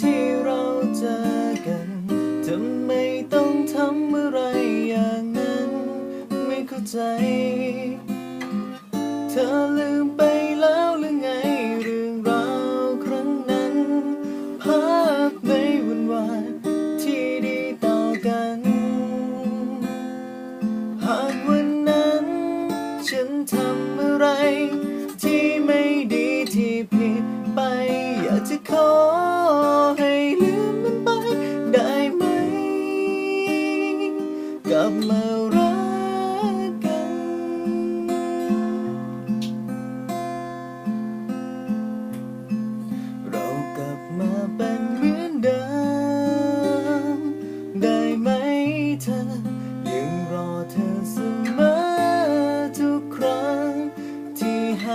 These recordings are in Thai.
ที่เราเจอกันทำไมต้องทำอะไรอย่างนั้น ไม่เข้าใจ เธอลืมไปแล้วหรือไงเรื่องราวครั้งนั้นภาพในวันวานที่ดีต่อกัน หากวันนั้น ฉันทำอะไร ที่ไม่ดีที่ผิดไปอยากจะขอ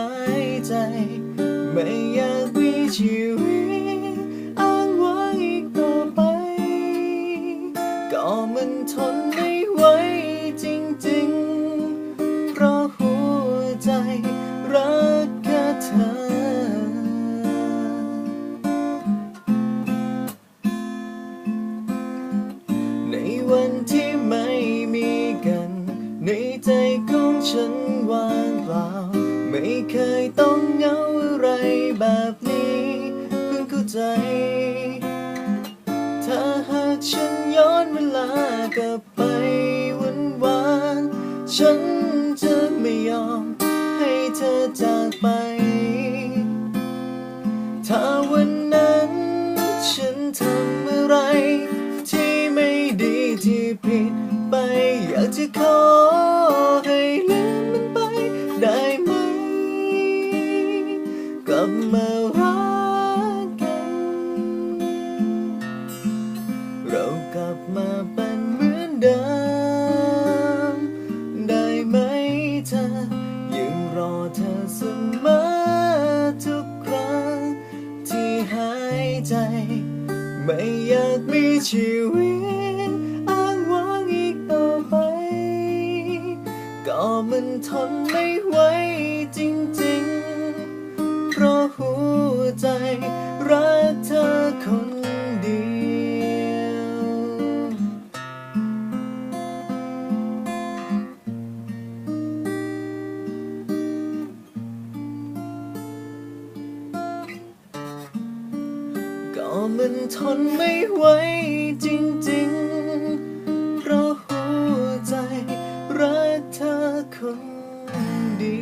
ายใจ ไม่อยากมีชีวิต ไม่เคยต้องเหงาอะไรแบบนี้เพิ่งเข้าใจ ถ้าหากฉันย้อนเวลากลับไปวันวานฉันจะไม่ยอมให้เธอจากไป ถ้าวันนั้นฉันทำอะไร ที่ไม่ดีที่ผิดไปอยากจะขอ กลับมารักกัน เรากลับมาเป็นเหมือนเดิม ได้ไหมเธอ ยังรอเธอเสมอทุกครั้ง ที่หายใจ ไม่อยากมีชีวิตอ้างว้างอีกต่อไป ก็มันทนไม่ไหวจริงๆ มันทนไม่ไหวจริงๆ เพราะหัวใจรักเธอคนเดี